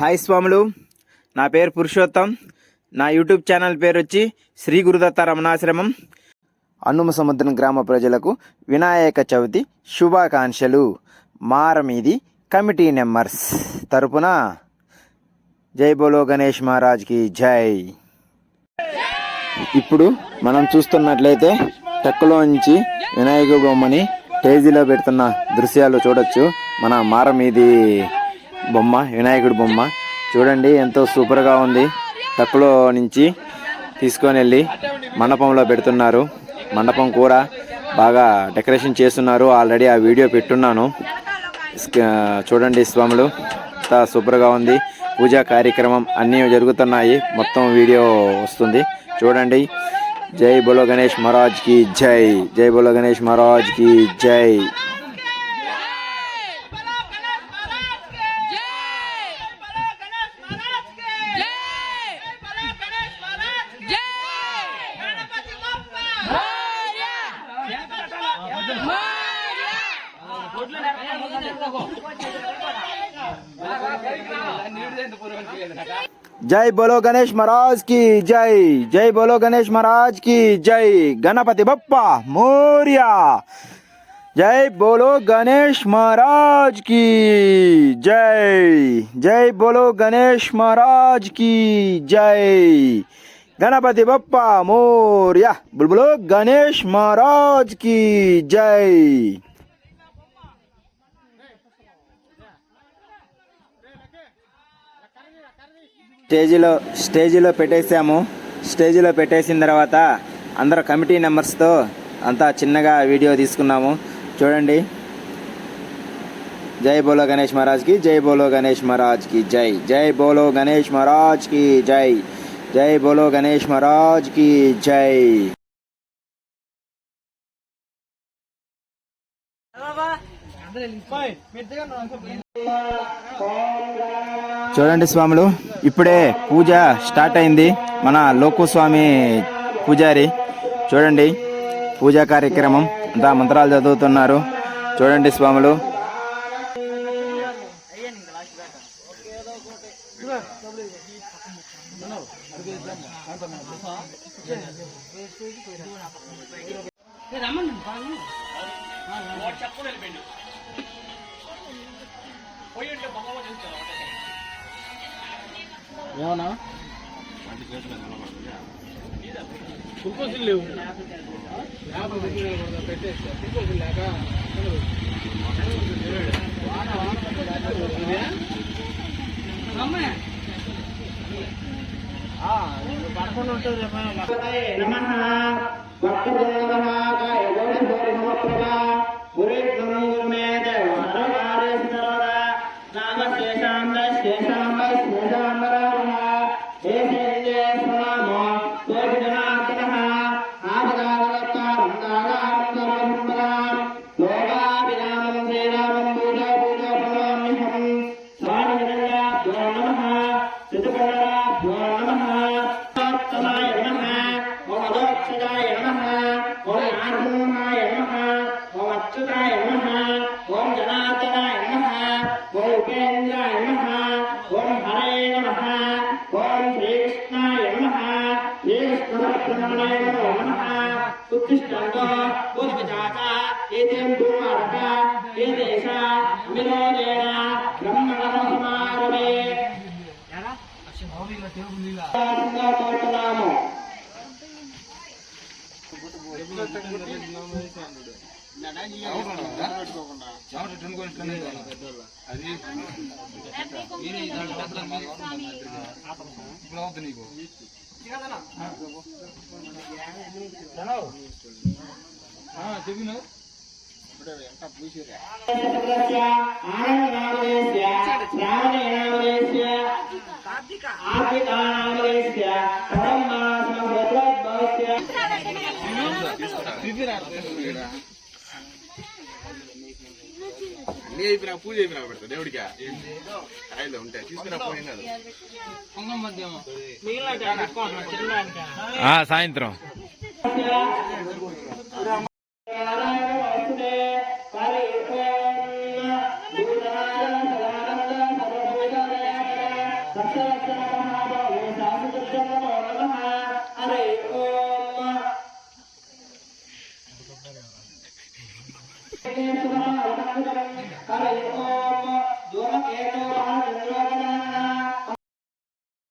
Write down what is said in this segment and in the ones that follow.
Hi స్వాములు. నా పేరు పురుషోత్తం. నా యూట్యూబ్ ఛానల్ పేరు వచ్చి శ్రీ గురుదత్త రమణాశ్రమం. అన్నుమ సముద్రం గ్రామ ప్రజలకు వినాయక చవితి శుభాకాంక్షలు. మారమీది కమిటీ నెంబర్స్ తరపున. జై బోలో గణేష్ మహారాజ్కి జై. ఇప్పుడు మనం చూస్తున్నట్లయితే టెక్కలోంచి వినాయక బొమ్మని టేజీలో పెడుతున్న దృశ్యాలు చూడొచ్చు. మన మారమీది బొమ్మ వినాయకుడి బొమ్మ. చూడండి ఎంతో సూపర్గా ఉంది. తక్కువలో నుంచి తీసుకొని వెళ్ళి మండపంలో పెడుతున్నారు. మండపం కూడా బాగా డెకరేషన్ చేస్తున్నారు. ఆల్రెడీ ఆ వీడియో పెట్టున్నాను. చూడండి స్వాములు అంతా సూపర్గా ఉంది. పూజా కార్యక్రమం అన్నీ జరుగుతున్నాయి. మొత్తం వీడియో వస్తుంది. చూడండి. జై బోలో గణేష్ మహారాజ్కి జై. జై బోలో గణేష్ మహారాజ్కి కి జై జై బోలో గణేష్ మహారాజ్కి జై జై బోలో గణేష్ మహారాజ్కి జై గణపతి బప్ప మోర్యా జై బోలో గణేష్ మహారాజ్కి జై జై బోలో గణేష్ మహారాజ్కి జై గణపతి బప్ప మోర్యా బుల్బులో గణేష్ మహారాజ్కి జై స్టేజీలో స్టేజీలో పెట్టేసాము స్టేజీలో పెట్టేసిన తర్వాత అందరు కమిటీ మెంబర్స్తో అంతా చిన్నగా వీడియో తీసుకున్నాము. చూడండి. జై బోలో గణేష్ మహారాజ్కి జై బోలో గణేష్ మహారాజ్కి జై. జై బోలో గణేష్ మహారాజ్కి జై. జై బోలో గణేష్ మహారాజ్కి జై. చూడండి స్వాములు ఇప్పుడే పూజ స్టార్ట్ అయింది. మన లోకు స్వామి పూజారి చూడండి పూజా కార్యక్రమం అంతా మంత్రాలు చదువుతున్నారు. చూడండి స్వాములు గ్లూకోజులు లేవు. పెట్టేసి గ్లూకోజులు లేక పడుకొని ఉంటుంది ఓం అదోక్షజాయ నమః. ఓం ఆర్మూహాయ నమః. ఓం అచ్యుతాయ నమః. ఓం జనార్దనాయ నమః. ఓం ఉపేంద్రాయ నమః. ఓం హరే నమః ఓం శ్రీకృష్ణాయ నమః శ్రీకృష్ణరత్నమణే నమః ఉత్తిష్టంతో ఏతేం దుర్మార్గ ఏదేశ వినోదేన బ్రహ్మణ సమారమే కోరుతున్నాము చెప్పిన శబ్దస్య ఆనందనామదేశ్య శ్రావణీనామదేశ్య ఆర్పితానామదేశ్య పరమాసమభద్రోద్భవస్య అన్ని అయిపోయినా పూజ అయిపోయినా పెడతా దేవుడికి కాయలు ఉంటాయి తీసుకురా పోయినారు సాయంత్రం.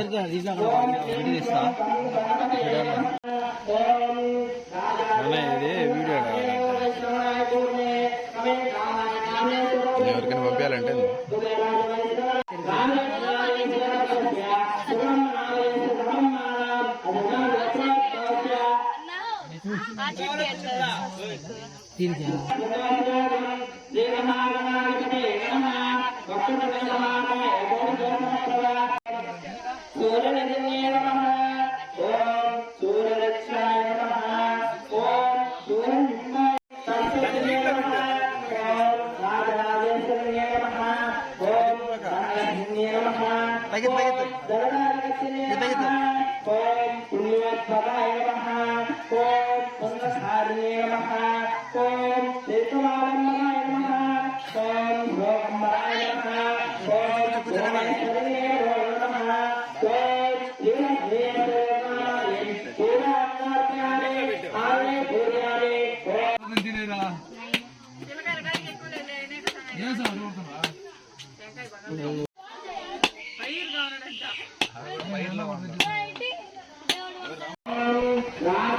ఓం సుధీర్గా తీసిన ఇస్తా ఇది వీడియో ఎవరికైనా పంపించాలంటే సూర్యనిధిన్యే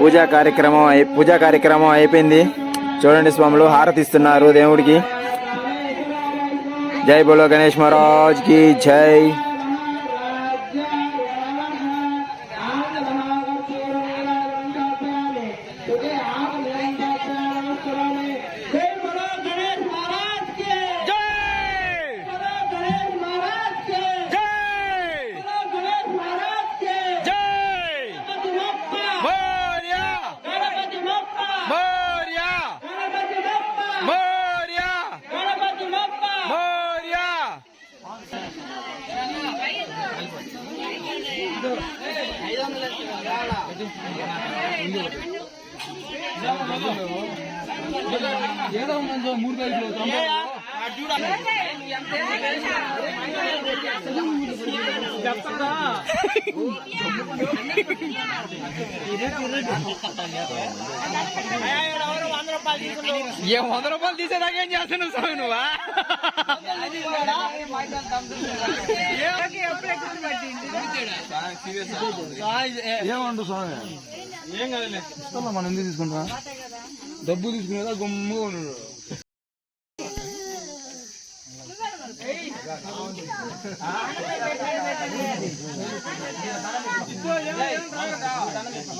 పూజా కార్యక్రమం అయి పూజా కార్యక్రమం అయిపోయింది. చూడండి స్వాములు హారతి ఇస్తున్నారు దేవుడికి. జై బోలో గణేష్ మహారాజ్కి జై. ఏ వంద రూపాయలు తీసేదాకా ఏం చేస్తున్నావు స్వామి నువ్వా? ఏమండు స్వామి? ఏం కదలే? మనం ఎందుకు తీసుకుంటా? డబ్బు తీసుకునేదా? గమ్ముగా ఉన్నాడు. ఆనందం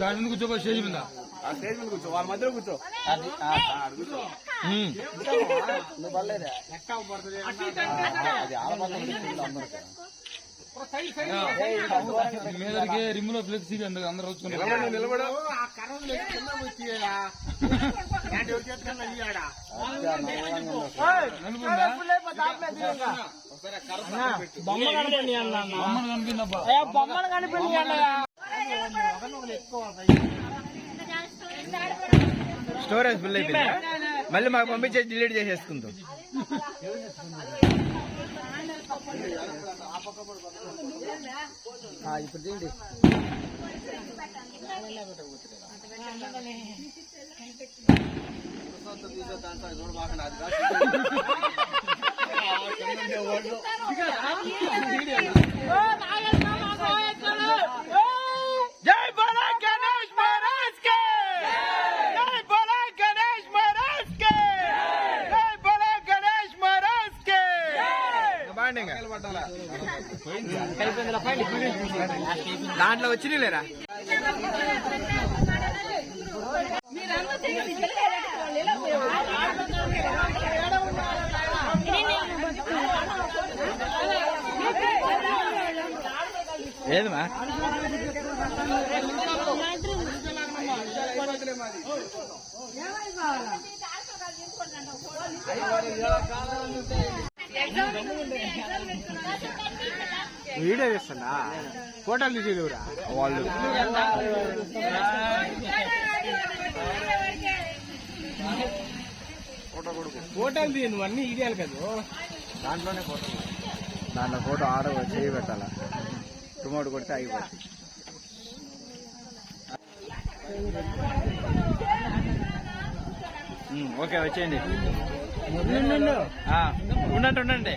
దాని మీద కూర్చోబో స్టేజ్ మీద ఆ స్టేజ్ మీద కూర్చో వాళ్ళ మధ్యలో కూర్చో మీదరికి రిమ్లో ఫ్లెక్సీ అందరూ అందరూ వచ్చుకున్నారు. నిలబడు? నిలబడు బొమ్మను కనిపిందబ్బా స్టోరేజ్ ఫుల్ అయిపోయింది? మళ్ళీ మాకు పంపించేసి డిలీట్ చేసేసుకుందాం. జై బోలా గణేష్ మహారాజ్ కే జై బోలా గణేష్ మహారాజ్ కే జై బోలా గణేష్ మహారాజ్ కే దాంట్లో వచ్చి లేరా ఏదమ్మా వీడియో చేస్తున్నా ఫోటోలు తీసేదిరా వాళ్ళు. ఫోటోలు తీయ నువ్వు అన్ని ఇడియాలి కదా. దాంట్లోనే ఫోటో. దాంట్లో ఫోటో ఆడ చేయి పెట్టాలా? రిమోట్ కొడితే అయిపోతుంది ఓకే వచ్చేయండి. ఉండండి. ఉండండి